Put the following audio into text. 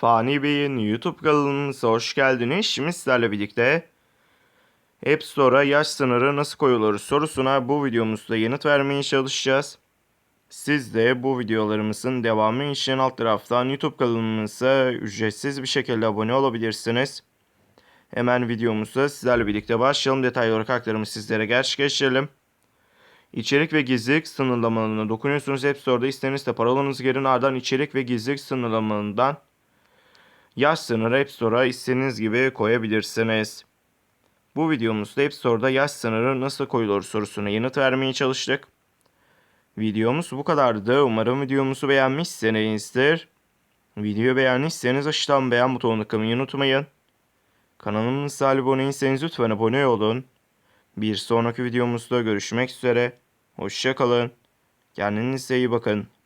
Fani Bey'in YouTube kanalımıza hoş geldiniz. Şimdi sizlerle birlikte App Store'a yaş sınırı nasıl koyulur sorusuna bu videomuzda yanıt vermeye çalışacağız. Siz de bu videolarımızın devamı için alt taraftan YouTube kanalımıza ücretsiz bir şekilde abone olabilirsiniz. Hemen videomuza sizlerle birlikte başlayalım. Detaylı olarak aktarımı sizlere gerçekleştirelim. İçerik ve gizlilik sınırlamalarına dokunuyorsunuz. App Store'da istediğinizde paralarınızı girin ardından içerik ve gizlilik sınırlamalarından yaş sınırı App Store'a istediğiniz gibi koyabilirsiniz. Bu videomuzda App Store'da yaş sınırı nasıl koyulur sorusuna yanıt vermeye çalıştık. Videomuz bu kadardı. Umarım videomuzu beğenmişsinizdir. Videoyu beğendiyseniz aşağıdan beğen butonuna tıklamayı unutmayın. Kanalımıza abone değilseniz lütfen abone olun. Bir sonraki videomuzda görüşmek üzere. Hoşçakalın. Kendinize iyi bakın.